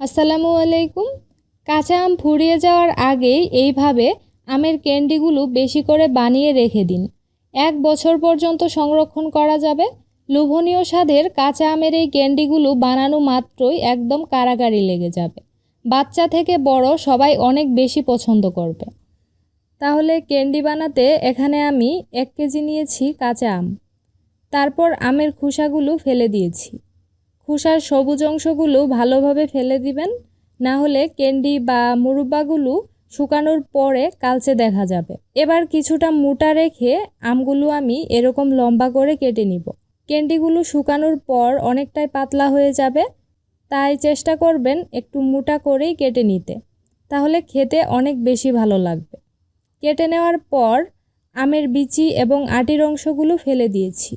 আসসালামু আলাইকুম। কাঁচা আম ফুরিয়ে যাওয়ার আগেই এইভাবে আমের ক্যান্ডিগুলো বেশি করে বানিয়ে রেখে দিন। এক বছর পর্যন্ত সংরক্ষণ করা যাবে। লোভনীয় স্বাদের কাঁচা আমের এই ক্যান্ডিগুলো বানানো মাত্রই একদম কারাগারি লেগে যাবে। বাচ্চা থেকে বড় সবাই অনেক বেশি পছন্দ করবে। তাহলে ক্যান্ডি বানাতে এখানে আমি এক কেজি নিয়েছি কাঁচা আম। তারপর আমের খোসাগুলো ফেলে দিয়েছি। খোসার সবুজ অংশগুলো ভালোভাবে ফেলে দিবেন। না হলে ক্যান্ডি বা মুরব্বাগুলো শুকানোর পরে কালচে দেখা যাবে। এবার কিছুটা মোটা রেখে আমগুলো আমি এরকম লম্বা করে কেটে নিব। ক্যান্ডিগুলো শুকানোর পর অনেকটাই পাতলা হয়ে যাবে। তাই চেষ্টা করবেন একটু মোটা করেই কেটে নিতে। তাহলে খেতে অনেক বেশি ভালো লাগবে। কেটে নেওয়ার পর আমের বিচি এবং আটির অংশগুলো ফেলে দিয়েছি।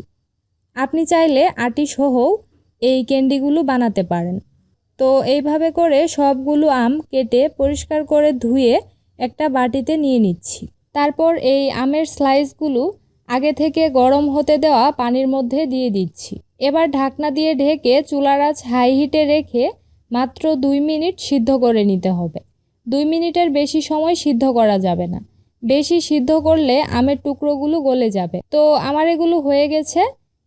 আপনি চাইলে আটি সহও এই ক্যান্ডিগুলো বানাতে পারেন। তো এইভাবে করে সবগুলো আম কেটে পরিষ্কার করে ধুয়ে একটা বাটিতে নিয়ে নিচ্ছি। তারপর এই আমের স্লাইসগুলো আগে থেকে গরম হতে দেওয়া পানির মধ্যে দিয়ে দিচ্ছি। এবার ঢাকনা দিয়ে ঢেকে চুলার আঁচ হাই হিটে রেখে মাত্র দুই মিনিট সিদ্ধ করে নিতে হবে। দুই মিনিটের বেশি সময় সিদ্ধ করা যাবে না। বেশি সিদ্ধ করলে আমের টুকরোগুলো গলে যাবে। তো আমার এগুলো হয়ে গেছে।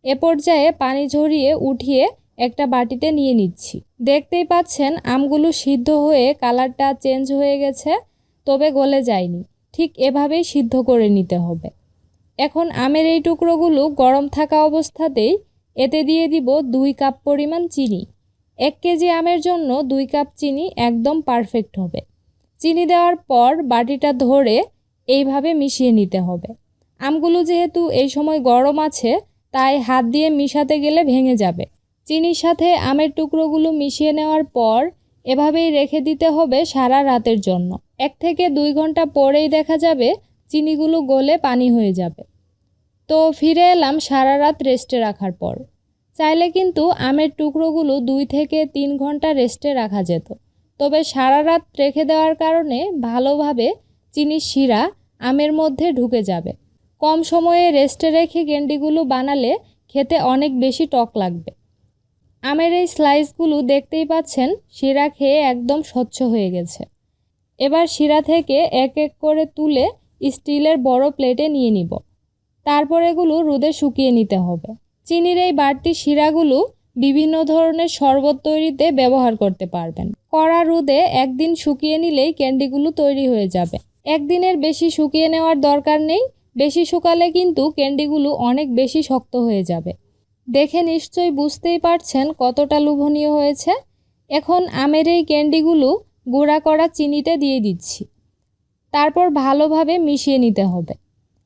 এ পর্যায়ে পানি ঝরিয়ে উঠিয়ে একটা বাটিতে নিয়ে নিচ্ছি। দেখতেই পাচ্ছেন, আমগুলো সিদ্ধ হয়ে কালারটা চেঞ্জ হয়ে গেছে, তবে গলে যায়নি। ঠিক এভাবেই সিদ্ধ করে নিতে হবে। এখন আমের এই টুকরোগুলো গরম থাকা অবস্থাতেই এতে দিয়ে দিব দুই কাপ পরিমাণ চিনি। এক কেজি আমের জন্য দুই কাপ চিনি একদম পারফেক্ট হবে। চিনি দেওয়ার পর বাটিটা ধরে এইভাবে মিশিয়ে নিতে হবে। আমগুলো যেহেতু এই সময় গরম আছে, তাই হাত দিয়ে মিশাতে গেলে ভেঙে যাবে। চিনির সাথে আমের টুকরোগুলো মিশিয়ে নেওয়ার পর এভাবেই রেখে দিতে হবে সারা রাতের জন্য। এক থেকে দুই ঘণ্টা পরেই দেখা যাবে চিনিগুলো গলে পানি হয়ে যাবে। তো ফিরে এলাম সারা রাত রেস্টে রাখার পর। চাইলে কিন্তু আমের টুকরোগুলো দুই থেকে তিন ঘণ্টা রেস্টে রাখা যেত। তবে সারা রাত রেখে দেওয়ার কারণে ভালোভাবে চিনির শিরা আমের মধ্যে ঢুকে যাবে। কম সময়ে রেস্টে রেখে গেন্ডিগুলো বানালে খেতে অনেক বেশি টক লাগবে। আমের এই স্লাইসগুলো দেখতেই পাচ্ছেন, শিরা খেয়ে একদম স্বচ্ছ হয়ে গেছে। এবার শিরা থেকে এক এক করে তুলে স্টিলের বড় প্লেটে নিয়ে নিব। তারপর এগুলো রোদে শুকিয়ে নিতে হবে। চিনির এই বাড়তি শিরাগুলো বিভিন্ন ধরনের শরবত তৈরিতে ব্যবহার করতে পারবেন। কড়া রোদে একদিন শুকিয়ে নিলেই ক্যান্ডিগুলো তৈরি হয়ে যাবে। একদিনের বেশি শুকিয়ে নেওয়ার দরকার নেই, বেশি শুকালে কিন্তু ক্যান্ডিগুলো অনেক বেশি শক্ত হয়ে যাবে। দেখে নিশ্চয়ই বুঝতেই পারছেন কতটা লোভনীয় হয়েছে। এখন আমের এই ক্যান্ডিগুলো গুঁড়া করা চিনিতে দিয়ে দিচ্ছি। তারপর ভালোভাবে মিশিয়ে নিতে হবে।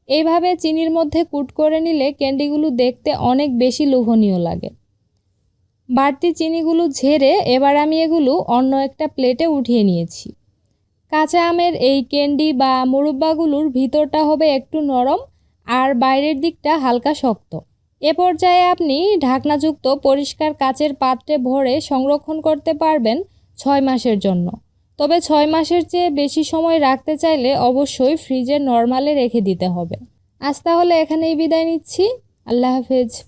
এইভাবে চিনির মধ্যে কুট করে নিলে ক্যান্ডিগুলো দেখতে অনেক বেশি লোভনীয় লাগে। বাড়তি চিনিগুলো ঝেড়ে এবার আমি এগুলো অন্য একটা প্লেটে উঠিয়ে নিয়েছি। কাঁচা আমের এই ক্যান্ডি বা মুরব্বাগুলোর ভিতরটা হবে একটু নরম আর বাইরের দিকটা হালকা শক্ত। এ পর্যায়ে আপনি ঢাকনাযুক্ত পরিষ্কার কাচের পাত্রে ভরে সংরক্ষণ করতে পারবেন ছয় মাসের জন্য। তবে ছয় মাসের চেয়ে বেশি সময় রাখতে চাইলে অবশ্যই ফ্রিজে নর্মালে রেখে দিতে হবে। আজ তাহলে এখানেই বিদায় নিচ্ছি। আল্লাহ হাফেজ।